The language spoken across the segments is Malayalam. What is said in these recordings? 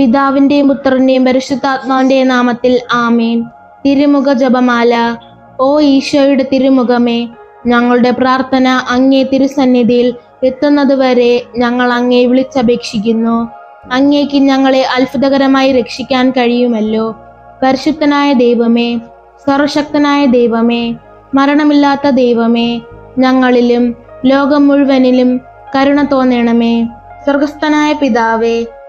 പിതാവിന്റെയും പുത്രന്റെയും പരിശുദ്ധാത്മാവിന്റെയും നാമത്തിൽ ആമേൻ. തിരുമുഖ ജപമാല. ഓ ഈശോയുടെ തിരുമുഖമേ ഞങ്ങളുടെ പ്രാർത്ഥന അങ്ങേ തിരുസന്നിധിയിൽ എത്തുന്നതുവരെ ഞങ്ങൾ അങ്ങേ വിളിച്ചപേക്ഷിക്കുന്നു. അങ്ങേക്ക് ഞങ്ങളെ അത്ഭുതകരമായി രക്ഷിക്കാൻ കഴിയുമല്ലോ. പരിശുദ്ധനായ ദൈവമേ സർവശക്തനായ ദൈവമേ മരണമില്ലാത്ത ദൈവമേ ഞങ്ങളിലും ലോകം മുഴുവനിലും കരുണ തോന്നണമേ. സ്വർഗസ്ഥനായ പിതാവേ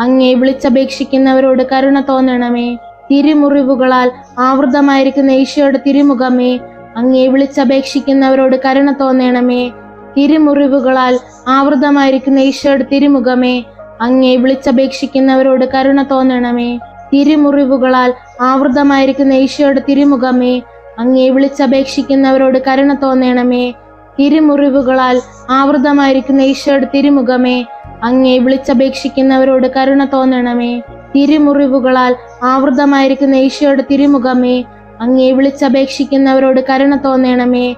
അങ്ങേ വിളിച്ചപേക്ഷിക്കുന്നവരോട് കരുണ തോന്നണമേ. തിരുമുറിവുകളാൽ ആവൃതമായിരിക്കുന്ന ഈശോയുടെ തിരുമുഖമേ അങ്ങേ വിളിച്ചപേക്ഷിക്കുന്നവരോട് കരുണ തോന്നണമേ. തിരുമുറിവുകളാൽ ആവൃതമായിരിക്കുന്ന ഈശോയുടെ തിരുമുഖമേ അങ്ങേ വിളിച്ചപേക്ഷിക്കുന്നവരോട് കരുണ തോന്നണമേ. തിരുമുറിവുകളാൽ ആവൃതമായിരിക്കുന്ന ഈശോയുടെ തിരുമുഖമേ അങ്ങേ വിളിച്ചപേക്ഷിക്കുന്നവരോട് കരുണ തോന്നണമേ. തിരുമുറിവുകളാൽ ആവൃതമായിരിക്കുന്ന ഈശോയുടെ തിരുമുഖമേ അങ്ങേ വിളിച്ചപേക്ഷിക്കുന്നവരോട് കരുണ തോന്നണമേ. തിരുമുറിവുകളാൽ ആവൃതമായിരിക്കുന്ന ഈശോയുടെ തിരുമുഖമേ. അങ്ങേ വിളിച്ചപേക്ഷിക്കുന്നവരോട് കരുണ തോന്നണമേ.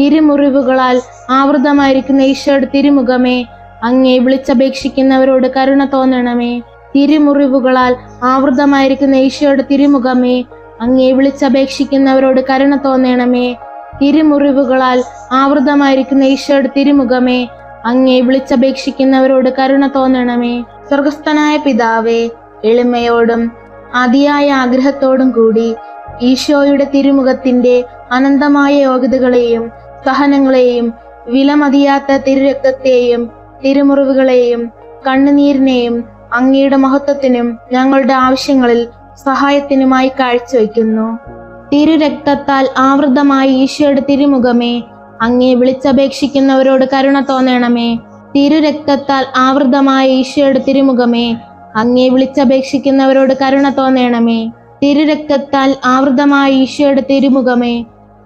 തിരുമുറിവുകളാൽ ആവൃതമായിരിക്കുന്ന ഈശോയുടെ തിരുമുഖമേ. അങ്ങേ വിളിച്ചപേക്ഷിക്കുന്നവരോട് കരുണ തോന്നണമേ. തിരുമുറിവുകളാൽ ആവൃതമായിരിക്കുന്ന ഈശോയുടെ തിരുമുഖമേ. അങ്ങേ വിളിച്ചപേക്ഷിക്കുന്നവരോട് കരുണ തോന്നണമേ. തിരുമുറിവുകളാൽ ആവൃതമായിരിക്കുന്ന ഈശോയുടെ തിരുമുഖമേ. അങ്ങേ വിളിച്ചപേക്ഷിക്കുന്നവരോട് കരുണ തോന്നണമേ. സ്വർഗസ്ഥനായ പിതാവേ എളിമയോടും അതിയായ ആഗ്രഹത്തോടും കൂടി ഈശോയുടെ തിരുമുഖത്തിന്റെ അനന്തമായ യോഗ്യതകളെയും സഹനങ്ങളെയും വിലമതിയാത്ത തിരുരക്തത്തെയും തിരുമുറിവുകളെയും കണ്ണുനീരിനെയും അങ്ങയുടെ മഹത്വത്തിനും ഞങ്ങളുടെ ആവശ്യങ്ങളിൽ സഹായത്തിനുമായി കാഴ്ചവെക്കുന്നു തിരുരക്തത്താൽ ആവൃതമായ ഈശോയുടെ തിരുമുഖമേ അങ്ങേ വിളിച്ചപേക്ഷിക്കുന്നവരോട് കരുണ തോന്നണമേ. തിരുരക്തത്താൽ ആവൃതമായ ഈശോയുടെ തിരുമുഖമേ. അങ്ങേ വിളിച്ചപേക്ഷിക്കുന്നവരോട് കരുണ തോന്നണമേ. തിരുരക്തത്താൽ ആവൃതമായ ഈശോയുടെ തിരുമുഖമേ.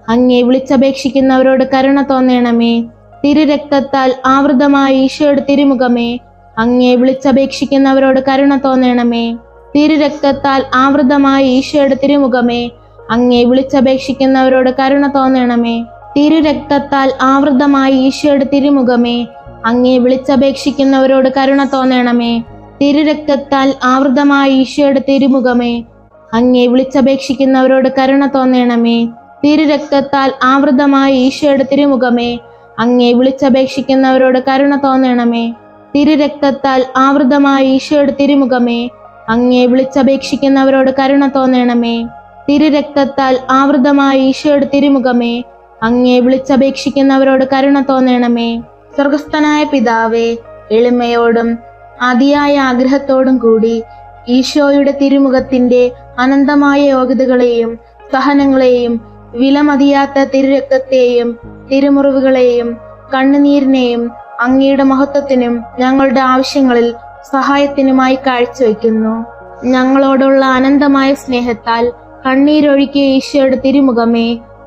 അങ്ങേ വിളിച്ചപേക്ഷിക്കുന്നവരോട് കരുണ തോന്നണമേ. തിരുരക്തത്താൽ ആവൃതമായ ഈശോയുടെ തിരുമുഖമേ. അങ്ങേ വിളിച്ചപേക്ഷിക്കുന്നവരോട് കരുണ തോന്നണമേ. തിരുരക്തത്താൽ ആവൃതമായ ഈശോയുടെ തിരുമുഖമേ. അങ്ങേ വിളിച്ചപേക്ഷിക്കുന്നവരോട് കരുണ തോന്നണമേ. തിരുരക്തത്താൽ ആവൃതമായി ഈശോയുടെ തിരുമുഖമേ അങ്ങേ വിളിച്ചപേക്ഷിക്കുന്നവരോട് കരുണ തോന്നണമേ. തിരുരക്തത്താൽ ആവൃതമായ ഈശോയുടെ തിരുമുഖമേ അങ്ങേ വിളിച്ചപേക്ഷിക്കുന്നവരോട് കരുണ തോന്നണമേ. തിരുരക്തത്താൽ ആവൃതമായ ഈശോയുടെ തിരുമുഖമേ അങ്ങേ വിളിച്ചപേക്ഷിക്കുന്നവരോട് കരുണ തോന്നണമേ. തിരുരക്തത്താൽ ആവൃതമായ ഈശോയുടെ തിരുമുഖമേ അങ്ങേ വിളിച്ചപേക്ഷിക്കുന്നവരോട് കരുണ തോന്നണമേ. തിരുരക്തത്താൽ ആവൃതമായ ഈശോയുടെ തിരുമുഖമേ അങ്ങേ വിളിച്ചപേക്ഷിക്കുന്നവരോട് കരുണ തോന്നണമേ. സ്വർഗസ്ഥനായ പിതാവേ എളിമയോടും അതിയായ ആഗ്രഹത്തോടും കൂടി ഈശോയുടെ തിരുമുഖത്തിന്റെ അനന്തമായ യോഗ്യതകളെയും സഹനങ്ങളെയും വിലമതിയാത്ത തിരുരക്തത്തെയും തിരുമുറിവുകളെയും കണ്ണുനീരിനെയും അങ്ങയുടെ മഹത്വത്തിനും ഞങ്ങളുടെ ആവശ്യങ്ങളിൽ സഹായത്തിനുമായി കാഴ്ചവെക്കുന്നു ഞങ്ങളോടുള്ള അനന്തമായ സ്നേഹത്താൽ കണ്ണീരൊഴുക്കിയ ഈശോയുടെ തിരുമുഖമേ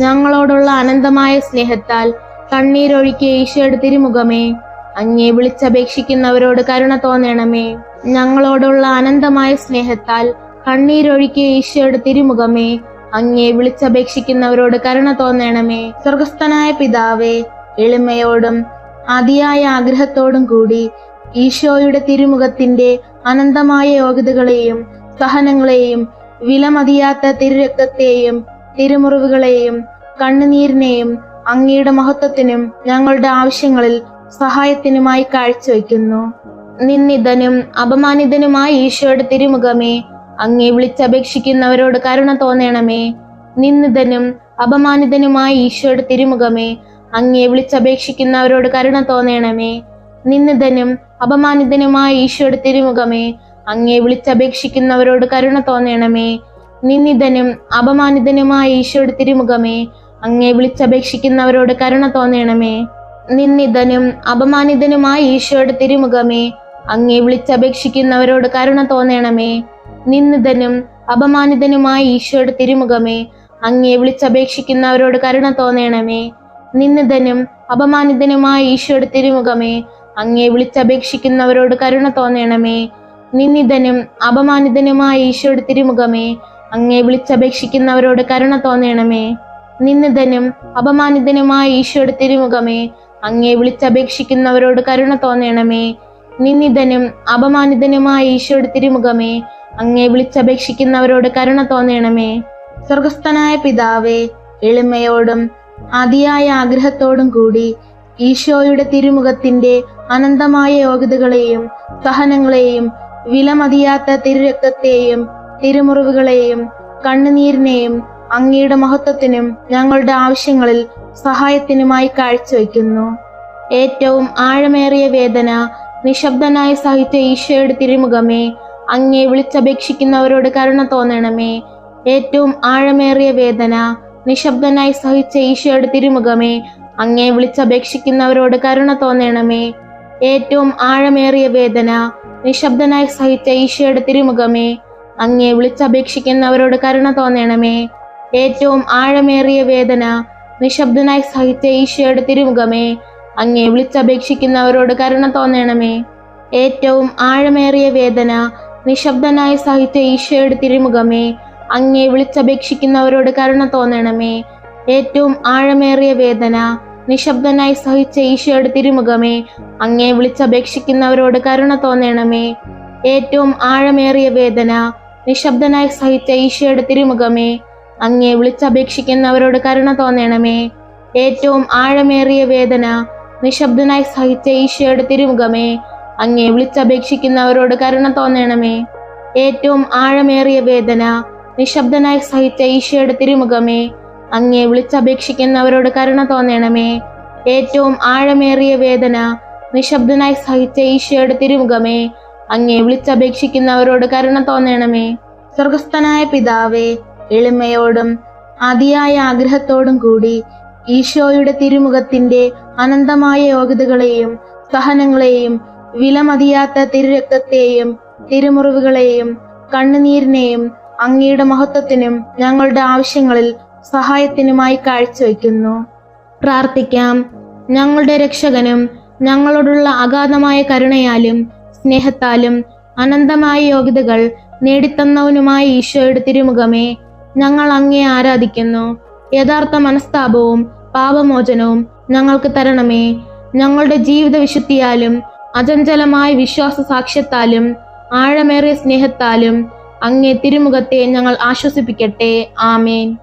ഞങ്ങളോടുള്ള അനന്തമായ സ്നേഹത്താൽ കണ്ണീരൊഴുക്കിയ ഈശോയുടെ തിരുമുഖമേ അങ്ങേ വിളിച്ചപേക്ഷിക്കുന്നവരോട് കരുണ തോന്നണമേ. ഞങ്ങളോടുള്ള അനന്തമായ സ്നേഹത്താൽ കണ്ണീരൊഴുക്കിയ ഈശോയുടെ തിരുമുഖമേ അങ്ങേ വിളിച്ചപേക്ഷിക്കുന്നവരോട് കരുണ തോന്നണമേ. സ്വർഗസ്ഥനായ പിതാവേ എളിമയോടും അതിയായ ആഗ്രഹത്തോടും കൂടി ഈശോയുടെ തിരുമുഖത്തിന്റെ അനന്തമായ യോഗ്യതകളെയും സഹനങ്ങളെയും വിലമതിയാത്ത തിരുരക്തത്തെയും തിരുമുറിവുകളെയും കണ്ണുനീരിനെയും അങ്ങയുടെ മഹത്വത്തിനും ഞങ്ങളുടെ ആവശ്യങ്ങളിൽ സഹായത്തിനുമായി കാഴ്ചവെക്കുന്നു നിന്ദിതനും അപമാനിതനുമായ ഈശോയുടെ തിരുമുഖമേ അങ്ങേ വിളിച്ചപേക്ഷിക്കുന്നവരോട് കരുണ തോന്നണമേ. നിന്ദിതനും അപമാനിതനുമായ ഈശോയുടെ തിരുമുഖമേ അങ്ങേ വിളിച്ചപേക്ഷിക്കുന്നവരോട് കരുണ തോന്നണമേ. നിന്ദിതനും അപമാനിതനുമായ ഈശോയുടെ തിരുമുഖമേ അങ്ങേ വിളിച്ചപേക്ഷിക്കുന്നവരോട് കരുണ തോന്നണമേ. നിന്ദിതനും അപമാനിതനുമായ ഈശോയുടെ തിരുമുഖമേ അങ്ങേ വിളിച്ചപേക്ഷിക്കുന്നവരോട് കരുണ തോന്നണമേ. നിന്ദിതനും അപമാനിതനുമായ ഈശോയുടെ തിരുമുഖമേ അങ്ങേ വിളിച്ചപേക്ഷിക്കുന്നവരോട് കരുണ തോന്നണമേ. നിന്ദിതനും അപമാനിതനുമായ ഈശോയുടെ തിരുമുഖമേ അങ്ങേ വിളിച്ചപേക്ഷിക്കുന്നവരോട് കരുണ തോന്നണമേ. നിന്ദിതനും അപമാനിതനുമായ ഈശോയുടെ തിരുമുഖമേ അങ്ങേ വിളിച്ചപേക്ഷിക്കുന്നവരോട് കരുണ തോന്നണമേ. നിന്ദിതനും അപമാനിതനുമായ ഈശോയുടെ തിരുമുഖമേ അങ്ങേ വിളിച്ചപേക്ഷിക്കുന്നവരോട് കരുണ തോന്നണമേ. നിന്ദിതനും അപമാനിതനുമായ ഈശോയുടെ തിരുമുഖമേ. അങ്ങേ വിളിച്ചപേക്ഷിക്കുന്നവരോട് കരുണ തോന്നണമേ. നിന്ദിതനും അപമാനിതനുമായ ഈശോയുടെ തിരുമുഖമേ. അങ്ങേ വിളിച്ചപേക്ഷിക്കുന്നവരോട് കരുണ തോന്നണമേ. സ്വർഗസ്ഥനായ പിതാവേ എളിമയോടും അതിയായ ആഗ്രഹത്തോടും കൂടി ഈശോയുടെ തിരുമുഖത്തിന്റെ അനന്തമായ യോഗ്യതകളെയും സഹനങ്ങളെയും വിലമതിയാത്ത തിരുരക്തത്തെയും തിരുമുറിവുകളെയും കണ്ണുനീരിനെയും അങ്ങയുടെ മഹത്വത്തിനും ഞങ്ങളുടെ ആവശ്യങ്ങളിൽ സഹായത്തിനുമായി കാഴ്ചവെക്കുന്നു ഏറ്റവും ആഴമേറിയ വേദന നിശബ്ദനായി സഹിച്ച ഈശോയുടെ തിരുമുഖമേ അങ്ങേ വിളിച്ചപേക്ഷിക്കുന്നവരോട് കരുണ തോന്നണമേ. ഏറ്റവും ആഴമേറിയ വേദന നിശബ്ദനായി സഹിച്ച ഈശോയുടെ തിരുമുഖമേ അങ്ങേ വിളിച്ചപേക്ഷിക്കുന്നവരോട് കരുണ തോന്നണമേ. ഏറ്റവും ആഴമേറിയ വേദന നിശബ്ദനായി സഹിച്ച ഈശോയുടെ തിരുമുഖമേ അങ്ങേ വിളിച്ചപേക്ഷിക്കുന്നവരോട് കരുണ തോന്നണമേ. ഏറ്റവും ആഴമേറിയ വേദന നിശബ്ദനായി സഹിച്ച ഈശോയുടെ തിരുമുഖമേ. അങ്ങേ വിളിച്ചപേക്ഷിക്കുന്നവരോട് കരുണ തോന്നണമേ. ഏറ്റവും ആഴമേറിയ വേദന നിശബ്ദനായി സഹിച്ച ഈശോയുടെ തിരുമുഖമേ. അങ്ങേ വിളിച്ചപേക്ഷിക്കുന്നവരോട് കരുണ തോന്നണമേ. ഏറ്റവും ആഴമേറിയ വേദന നിശബ്ദനായി സഹിച്ച ഈശോയുടെ തിരുമുഖമേ. അങ്ങേ വിളിച്ചപേക്ഷിക്കുന്നവരോട് കരുണ തോന്നണമേ. ഏറ്റവും ആഴമേറിയ വേദന നിശബ്ദനായി സഹിച്ച ഈശോയുടെ തിരുമുഖമേ അങ്ങേ വിളിച്ചപേക്ഷിക്കുന്നവരോട് കരുണ തോന്നണമേ. ഏറ്റവും ആഴമേറിയ വേദന നിശബ്ദനായി സഹിച്ച ഈശോയുടെ തിരുമുഖമേ അങ്ങേ വിളിച്ചപേക്ഷിക്കുന്നവരോട് കരുണ തോന്നണമേ. ഏറ്റവും ആഴമേറിയ വേദന നിശബ്ദനായി സഹിച്ച ഈശോയുടെ തിരുമുഖമേ അങ്ങേ വിളിച്ചപേക്ഷിക്കുന്നവരോട് കരുണ തോന്നണമേ. ഏറ്റവും ആഴമേറിയ വേദന നിശബ്ദനായി സഹിച്ച ഈശോയുടെ തിരുമുഖമേ അങ്ങേ വിളിച്ചപേക്ഷിക്കുന്നവരോട് കരുണ തോന്നണമേ. സ്വർഗസ്ഥനായ പിതാവേ എളിമയോടും അതിയായ ആഗ്രഹത്തോടും കൂടി ഈശോയുടെ തിരുമുഖത്തിന്റെ അനന്തമായ യോഗ്യതകളെയും സഹനങ്ങളെയും വിലമതിയാത്ത തിരുരക്തത്തെയും തിരുമുറിവുകളെയും കണ്ണുനീരിനെയും അങ്ങയുടെ മഹത്വത്തിനും ഞങ്ങളുടെ ആവശ്യങ്ങളിൽ സഹായത്തിനുമായി കാഴ്ചവെക്കുന്നു പ്രാർത്ഥിക്കാം. ഞങ്ങളുടെ രക്ഷകനും ഞങ്ങളോടുള്ള അഗാധമായ കരുണയാലും സ്നേഹത്താലും അനന്തമായ യോഗ്യതകൾ നേടിത്തന്നവനുമായ ഈശോയുടെ തിരുമുഖമേ ഞങ്ങൾ അങ്ങേ ആരാധിക്കുന്നു. യഥാർത്ഥ മനസ്താപവും പാപമോചനവും ഞങ്ങൾക്ക് തരണമേ. ഞങ്ങളുടെ ജീവിത വിശുദ്ധിയാലും അചഞ്ചലമായ വിശ്വാസ സാക്ഷ്യത്താലും ആഴമേറിയ സ്നേഹത്താലും അങ്ങേ തിരുമുഖത്തെ ഞങ്ങൾ ആശ്വസിപ്പിക്കട്ടെ. ആമേൻ.